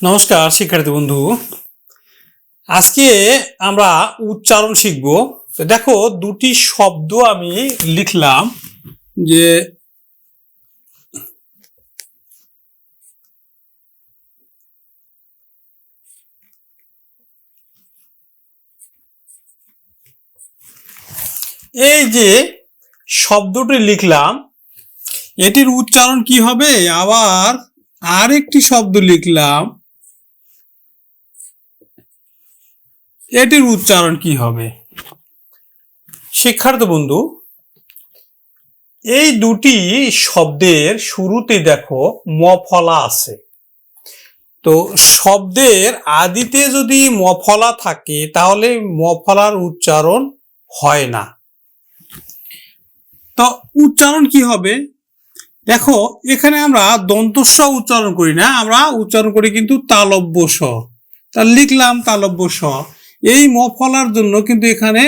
নমস্কার, শিক্ষার্থী বন্ধু। আজকে আমরা উচ্চারণ শিখব। দেখো, দুটি শব্দ আমি লিখলাম যে এই যে শব্দটি লিখলাম, এটির উচ্চারণ কি হবে? আবার আরেকটি শব্দ লিখলাম। এটির উচ্চারণ কি হবে? শিক্ষার্থী বন্ধু, এই দুটি শব্দের শুরুতে দেখো মফলা আছে। তো শব্দের আদিতে যদি মফলা থাকে, তাহলে মফলার উচ্চারণ হয় না। তো উচ্চারণ কি হবে? দেখো, এখানে আমরা দন্তস্ব উচ্চারণ করি না, আমরা উচ্চারণ করি কিন্তু তালব্য স। তা লিখলাম তালব্য স। এই মফলার জন্য কিন্তু এখানে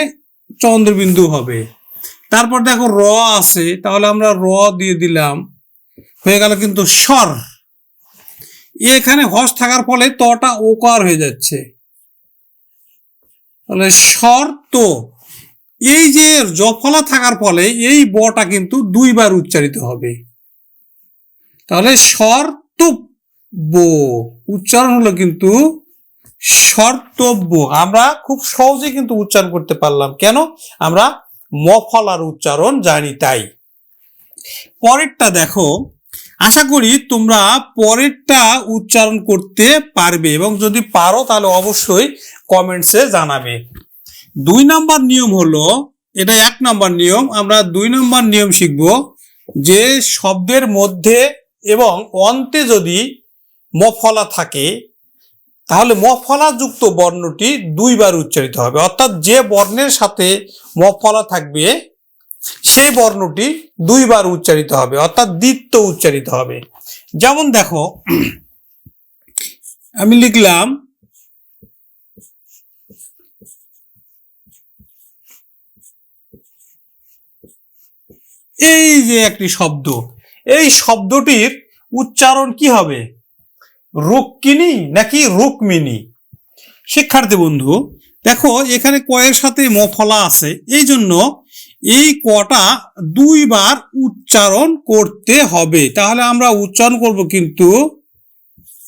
চন্দ্রবিন্দু হবে। তারপর দেখো র আছে, তাহলে আমরা র দিয়ে দিলাম। হয়ে গেল কিন্তু স্বর। এখানে হস থাকার ফলে তটা ওকার হয়ে যাচ্ছে। তাহলে স্বর তো। এই যে জফলা থাকার ফলে এই বটা কিন্তু দুইবার উচ্চারিত হবে। তাহলে শর্তব্য উচ্চারণ হলো কিন্তু শর্তব্য। আমরা খুব সহজে কিন্তু উচ্চারণ করতে পারলাম। কেন? আমরা মফলার উচ্চারণ জানি তাই। পরেরটা দেখো। আশা করি তোমরা পরেরটা উচ্চারণ করতে পারবে এবং যদি পারো তাহলে অবশ্যই কমেন্টসে জানাবে। দুই নাম্বার নিয়ম হলো, এটা এক নাম্বার নিয়ম, আমরা দুই নাম্বার নিয়ম শিখব যে শব্দের মধ্যে এবং অন্তে যদি মফলা থাকে তাহলে মফলা যুক্ত বর্ণটি দুইবার উচ্চারিত হবে। অর্থাৎ যে বর্ণের সাথে মফলা থাকবে, সেই বর্ণটি দুইবার উচ্চারিত হবে, অর্থাৎ দ্বিত্ব উচ্চারিত হবে। যেমন দেখো, আমি লিখলাম, এই যে একটি শব্দ, এই শব্দটির উচ্চারণ কি হবে? রুক্মিণী নাকি রুক্মিণী? শিক্ষার্থী বন্ধু, দেখো, এখানে কয়ের সাথে মফলা আছে। এই জন্য এই কটা দুইবার উচ্চারণ করতে হবে। তাহলে আমরা উচ্চারণ করব কিন্তু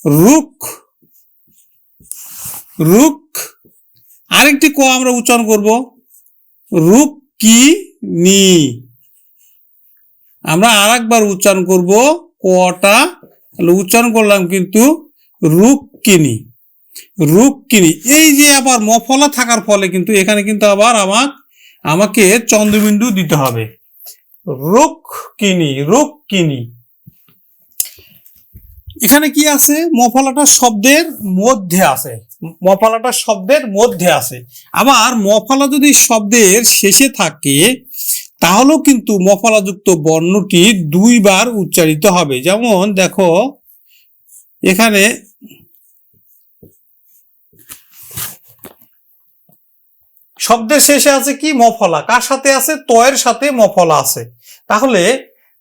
রুক রুক। আরেকটি ক আমরা উচ্চারণ করব রুক কি নি আমরা আর একবার উচ্চারণ করব কটা তাহলে উচ্চারণ করলাম কিন্তু রুক্কিনি রুক্কিনি এই যে আবার মফলা থাকার ফলে কিন্তু এখানে কিন্তু আবার আমার আমাকে চন্দ্রবিন্দু দিতে হবে। রুক্কিনি রুক্কিনি এখানে কি আছে? মফলাটা শব্দের মধ্যে আছে। মফলাটা শব্দের মধ্যে আছে। আবার মফলা যদি শব্দের শেষে থাকে তাহলেও কিন্তু মফলাযুক্ত বর্ণটি দুইবার উচ্চারিত হবে। যেমন দেখো, এখানে শব্দের শেষে আছে কি? মফলা। কার সাথে আছে? তয়ের সাথে মফলা আছে। তাহলে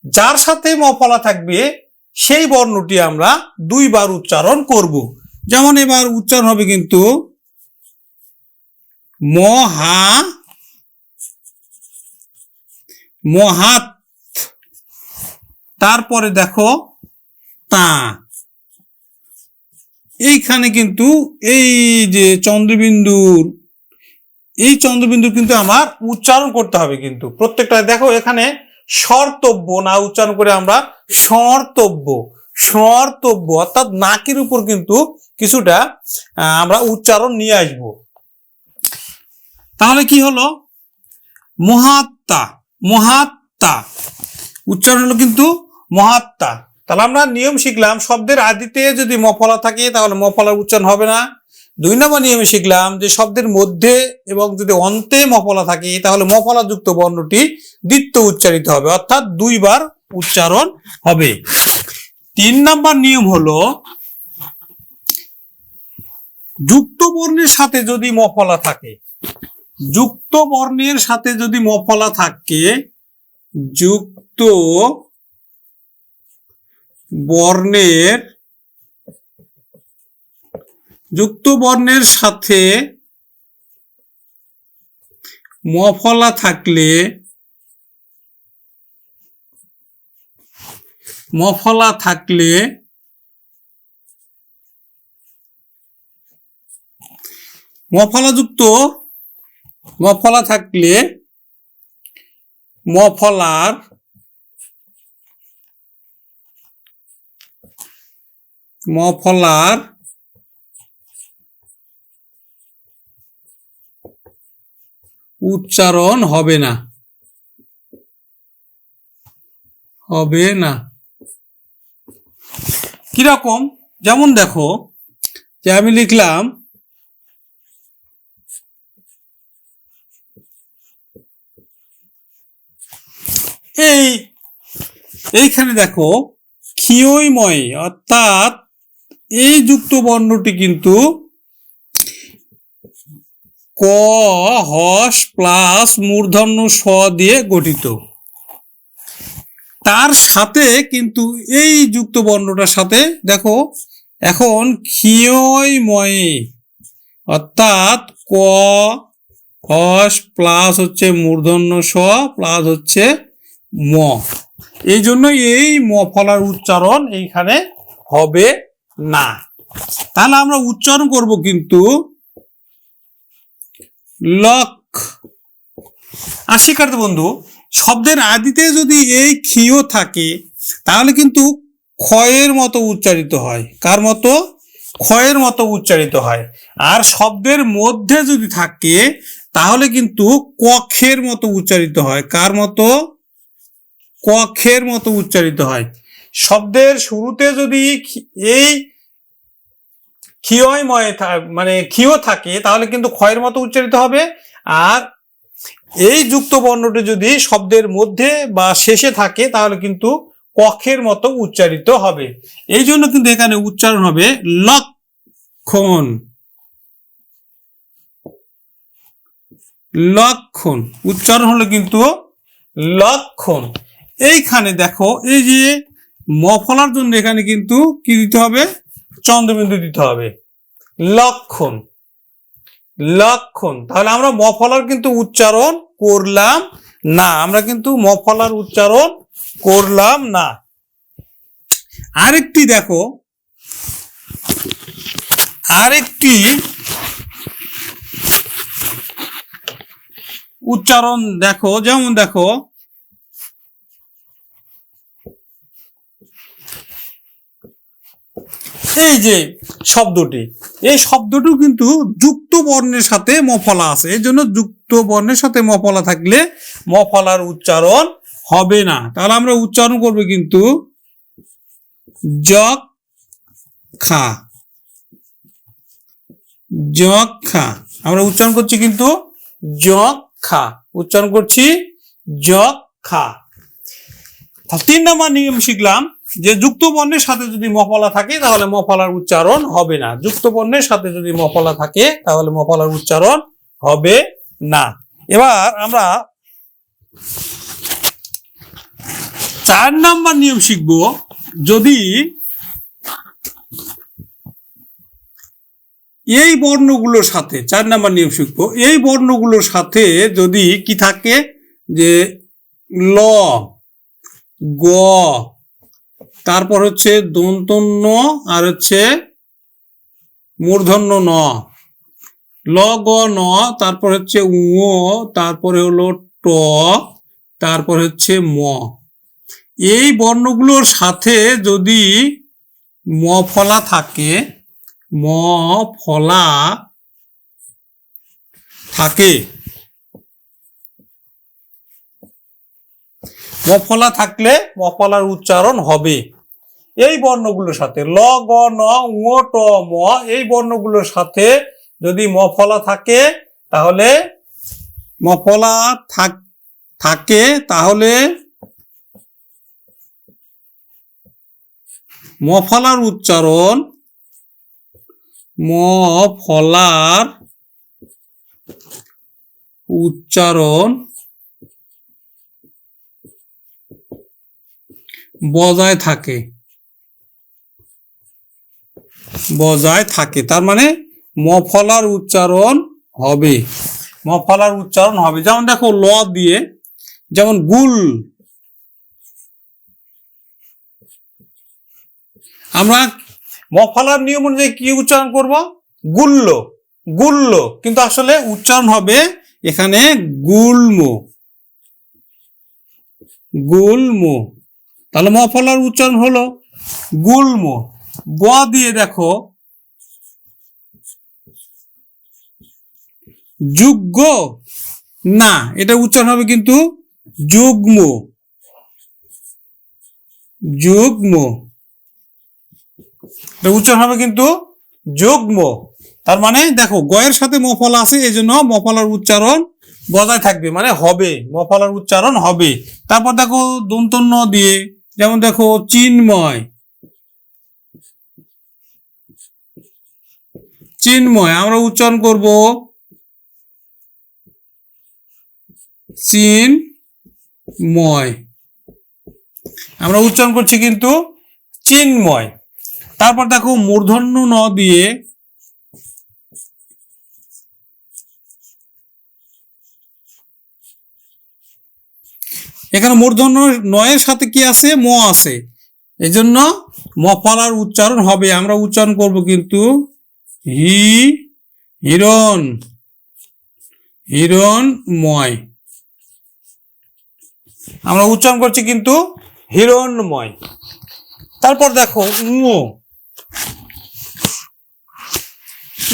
যার সাথে মফলা থাকবে, সেই বর্ণটি আমরা দুইবার উচ্চারণ করব। যেমন এবার উচ্চারণ হবে কিন্তু মহা মহাত। তারপরে দেখো, তা। এইখানে কিন্তু এই যে চন্দ্রবিন্দুর, এই চন্দ্রবিন্দু কিন্তু আমার উচ্চারণ করতে হবে কিন্তু। প্রত্যেকটা, দেখো এখানে শর্তব্য না উচ্চারণ করে আমরা শর্তব্য শর্তব্য অর্থাৎ নাকের উপর কিন্তু কিছুটা আমরা উচ্চারণ নিয়ে আসব। তাহলে কি হলো? মহাত্মা। মহাত্মা। উচ্চারণ হলো কিন্তু মহাত্মা। তাহলে আমরা নিয়ম শিখলাম, শব্দের আদিতে যদি মফলা থাকে তাহলে মফলার উচ্চারণ হবে না। দুই নম্বর নিয়মে শিখলাম যে শব্দের মধ্যে এবং যদি অন্তে মফলা থাকে তাহলে মফলা যুক্ত বর্ণটি দ্বিত্ব উচ্চারিত হবে, অর্থাৎ দুইবার উচ্চারণ হবে। তিন নম্বর নিয়ম হলো যুক্ত বর্ণের সাথে যদি মফলা থাকে যুক্ত বর্ণের সাথে যদি মফলা থাকে, যুক্ত বর্ণের যুক্ত বর্ণের সাথে মফলা থাকলে মফলা থাকলে মফলাযুক্ত মফলা থাকলে মফলার মফলার উচ্চারণ হবে না। হবে না। কীরকম? যেমন দেখো, যে আমি লিখলাম এই, এইখানে দেখো, ক্ষীয়ময়, অর্থাৎ এই যুক্ত বর্ণটি কিন্তু ক হস প্লাস মূর্ধন্য স দিয়ে গঠিত। তার সাথে কিন্তু এই যুক্ত বর্ণটার সাথে দেখো, এখন ক্ষীয়ময়, অর্থাৎ ক হস প্লাস হচ্ছে মূর্ধন্য স প্লাস হচ্ছে ম। এই জন্য এই ম ফলার উচ্চারণ এইখানে হবে না। তাহলে আমরা উচ্চারণ করব কিন্তু লক। আর শিক্ষার্থী বন্ধু, শব্দের আদিতে যদি এই ক্ষীয় থাকে, তাহলে কিন্তু ক্ষয়ের মতো উচ্চারিত হয়। কার মতো? ক্ষয়ের মতো উচ্চারিত হয়। আর শব্দের মধ্যে যদি থাকে, তাহলে কিন্তু কক্ষের মতো উচ্চারিত হয়। কার মতো? কক্ষের মতো উচ্চারিত হয়। শব্দের শুরুতে যদি এই ক্ষীয়ময় মানে ক্ষীয় থাকে, তাহলে কিন্তু ক্ষয়ের মতো উচ্চারিত হবে। আর এই যুক্ত বর্ণটি যদি শব্দের মধ্যে বা শেষে থাকে, তাহলে কিন্তু কক্ষের মতো উচ্চারিত হবে। এই জন্য কিন্তু এখানে উচ্চারণ হবে লক্ষণ। লক্ষণ। উচ্চারণ হলো কিন্তু লক্ষণ। এইখানে দেখো, এই যে মফলার জন্য এখানে কিন্তু কি দিতে হবে? চন্দ্রবিন্দু দিতে হবে। লক্ষণ। লক্ষণ। তাহলে আমরা মফলার কিন্তু উচ্চারণ করলাম না। আমরা কিন্তু মফলার উচ্চারণ করলাম না। আরেকটি দেখো। আরেকটি উচ্চারণ দেখো, যেমন দেখো এই যে শব্দটি, এই শব্দটিও কিন্তু যুক্ত বর্ণের সাথে মফলা আছে। এই জন্য যুক্ত বর্ণের সাথে মফলা থাকলে মফলার উচ্চারণ হবে না। তাহলে আমরা উচ্চারণ করবে কিন্তু জক খা। জক খা। আমরা উচ্চারণ করছি কিন্তু জক খা। উচ্চারণ করছি জক খা। তিন নম্বর নিয়ম শিখলাম। যে যুক্ত সাথে যদি মফলা থাকে, তাহলে মফলার উচ্চারণ হবে না। যুক্ত সাথে যদি মফলা থাকে, তাহলে মফলার উচ্চারণ হবে না। এবার আমরা চার নাম্বার নিয়ম শিখব। যদি এই বর্ণগুলোর সাথে, চার নাম্বার নিয়ম শিখব। এই বর্ণগুলোর সাথে যদি কি থাকে? যে ল, গ তারপর হচ্ছে দন্তন্য আর হচ্ছে মূর্ধন্য ন। ল গ ন, তারপর হচ্ছে উ তারপরে হলো ট, তারপর হচ্ছে ম। এই বর্ণগুলোর সাথে যদি ম ফলা থাকে, ম ফলা থাকে মফলা থাকলে মফলার উচ্চারণ হবে। এই বর্ণগুলোর সাথে ল, গ, ন উ ট, ম, এই বর্ণগুলোর সাথে যদি মফলা থাকে, তাহলে মফলা থাক- থাকে, তাহলে মফলার উচ্চারণ মফলার উচ্চারণ বজায় থাকে। বজায় থাকে। তার মানে মফলার উচ্চারণ হবে। মফলার উচ্চারণ হবে। যেমন দেখো, ল দিয়ে, যেমন গুল। আমরা মফলার নিয়ম অনুযায়ী কি উচ্চারণ করব? গুল্ল। গুল্ল। কিন্তু আসলে উচ্চারণ হবে এখানে গুল্ম। গুল্ম। তাহলে মফলার উচ্চারণ হলো গুল্ম। গ দিয়ে দেখো, যুগ্ম, না, এটা উচ্চারণ হবে কিন্তু যুগ্ম। যুগ্ম। উচ্চারণ হবে কিন্তু যুগ্ম। তার মানে দেখো, গয়ের সাথে মফলা আছে এই জন্য মফলার উচ্চারণ বজায় থাকবে মানে হবে, মফলার উচ্চারণ হবে। তারপর দেখো দন্তন্য দিয়ে, যেমন দেখো চিন্ময় চিন্ময়, আমরা উচ্চারণ করব চিন্ময়। আমরা উচ্চারণ করছি কিন্তু চিন্ময়। তারপর দেখো মূর্ধন্য ন দিয়ে এখানে মূর্ধন্য নয়ের সাথে কি আছে? ম আছে। এই জন্য মফলার উচ্চারণ হবে। আমরা উচ্চারণ করব কিন্তু হি, হিরণ হিরণময় আমরা উচ্চারণ করছি কিন্তু হিরণময় তারপর দেখো উঁ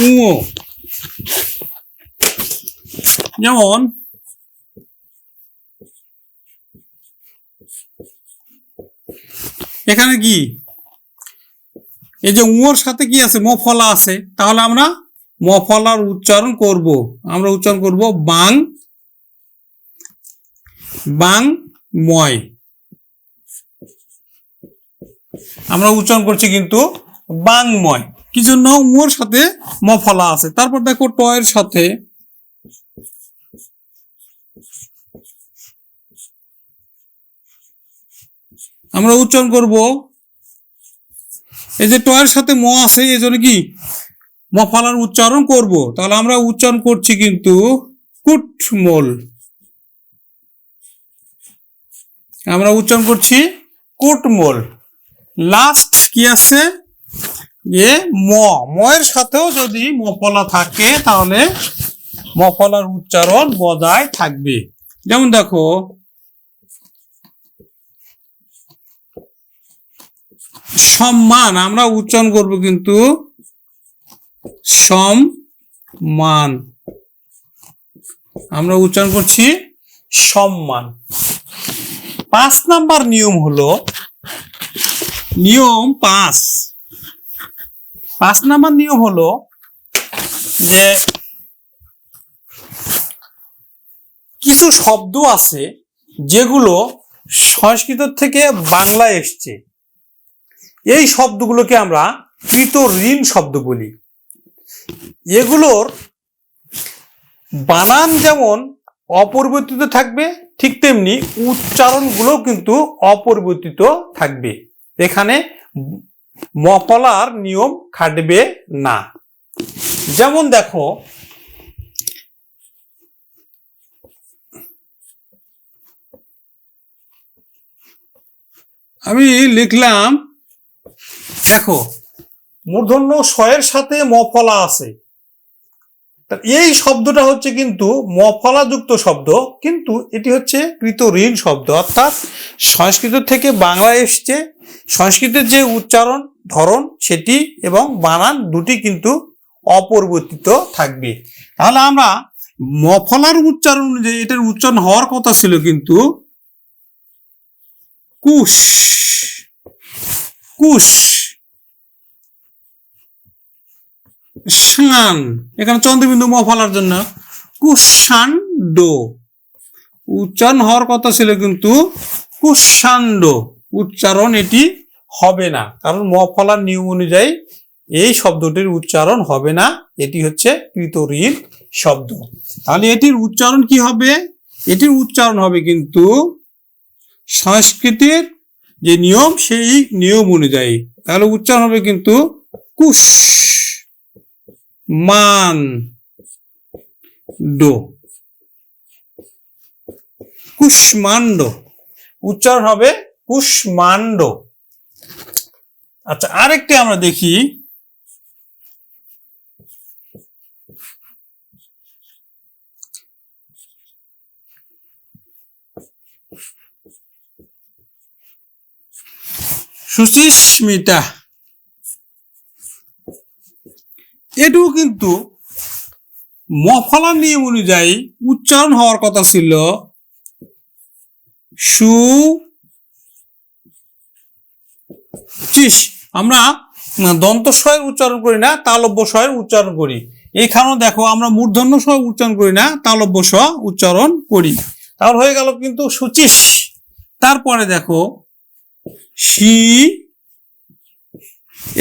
উঁ যেমন, এখানে কি? এই যে উঁর সাথে কি আছে? মফলা আছে। তাহলে আমরা মফলার উচ্চারণ করব। আমরা উচ্চারণ করব বাং বাং ময়। আমরা উচ্চারণ করছি কিন্তু বাংময় কি জন্য? উঁর সাথে মফলা আছে। তারপর দেখো টয়ের সাথে আমরা উচ্চারণ করব এই যে টয়ের সাথে ম আছে, এই জন্য কি? মফলার উচ্চারণ করব। তাহলে আমরা উচ্চারণ করছি কিন্তু কুটমোল। আমরা উচ্চারণ করছি কুটমোল। লাস্ট কি আছে? এ ম। ময়ের সাথেও যদি মফলা থাকে, তাহলে মফলার উচ্চারণ বজায় থাকবে। যেমন দেখো সম্মান, আমরা উচ্চারণ করব কিন্তু সম্মান। আমরা উচ্চারণ করছি সম্মান। পাঁচ নাম্বার নিয়ম হলো, নিয়ম পাঁচ। পাঁচ নাম্বার নিয়ম হলো যে কিছু শব্দ আছে যেগুলো সংস্কৃত থেকে বাংলায় এসছে। এই শব্দগুলোকে আমরা কৃত ঋণ শব্দ বলি। এগুলোর বানান যেমন অপরিবর্তিত থাকবে, ঠিক তেমনি উচ্চারণগুলো কিন্তু অপরিবর্তিত থাকবে। এখানে মফলার নিয়ম খাটবে না। যেমন দেখো, আমি লিখলাম দেখো, মূর্ধন্য শয়ের সাথে মফলা আছে। এই শব্দটা হচ্ছে কিন্তু মফলাযুক্ত শব্দ, কিন্তু এটি হচ্ছে কৃত ঋণ শব্দ। অর্থাৎ সংস্কৃত থেকে বাংলা এসছে, সংস্কৃতের যে উচ্চারণ, ধরন, সেটি এবং বানান দুটি কিন্তু অপরিবর্তিত থাকবে। তাহলে আমরা মফলার উচ্চারণ অনুযায়ী, এটার উচ্চারণ হওয়ার কথা ছিল কিন্তু কুশ কুশ। শান এখানে চন্দ্রবিন্দু ম ফলার জন্য। কুষাণ্ড উচ্চারণ হওয়ার কথা ছিল কিন্তু কুষাণ্ড উচ্চারণ এটি হবে না। কারণ ম ফলার নিয়ম অনুযায়ী এই শব্দটির উচ্চারণ হবে না। এটি হচ্ছে কৃতঋণ শব্দ। তাহলে এটির উচ্চারণ কি হবে? এটির উচ্চারণ হবে কিন্তু সংস্কৃতির যে নিয়ম, সেই নিয়ম অনুযায়ী। তাহলে উচ্চারণ হবে কিন্তু কুশ মান ডো কুষ্মাণ্ড। উচ্চারণ হবে কুষ্মাণ্ড। আচ্ছা আরেকটি আমরা দেখি। সুচিস্মিতা এটুকু কিন্তু মফলার নিয়ম অনুযায়ী উচ্চারণ হওয়ার কথা ছিল সু চিস। আমরা দন্ত স্বয়ের উচ্চারণ করি না, তালব্য স্বয়ের উচ্চারণ করি। এখানেও দেখো আমরা মূর্ধন্য স্ব উচ্চারণ করি না, তালব্য স্ব উচ্চারণ করি। তাহলে হয়ে গেল কিন্তু সুচিস তারপরে দেখো সি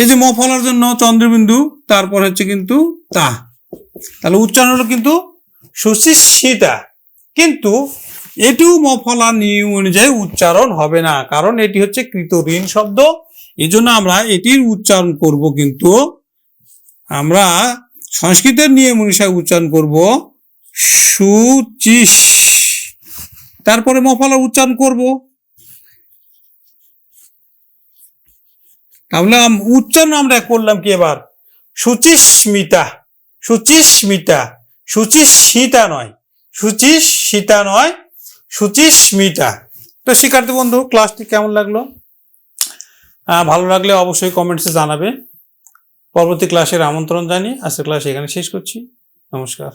এই যে মফলার জন্য চন্দ্রবিন্দু, তারপর হচ্ছে কিন্তু তা। তাহলে উচ্চারণ হলো কিন্তু সুচিসিতা কিন্তু এটিও মফলার নিয়ম অনুযায়ী উচ্চারণ হবে না, কারণ এটি হচ্ছে কৃত ঋণ শব্দ। এই জন্য আমরা এটির উচ্চারণ করব কিন্তু আমরা সংস্কৃতের নিয়ম অনুসারে উচ্চারণ করব সুচিস তারপরে মফলার উচ্চারণ করব। তাহলে আম- উচ্চারণ আমরা করলাম কি এবার? সুচিস্মিতা সুচিস্মিতা সুচিস্মিতা নয় সুচিস্মিতা নয়, সুচিস্মিতা। তো শিক্ষার্থী বন্ধু, ক্লাসটি কেমন লাগল? ভালো লাগলে অবশ্যই কমেন্টসে জানাবে। পরবর্তী ক্লাসের আমন্ত্রণ জানিয়ে আজকের ক্লাস এখানে শেষ করছি। নমস্কার।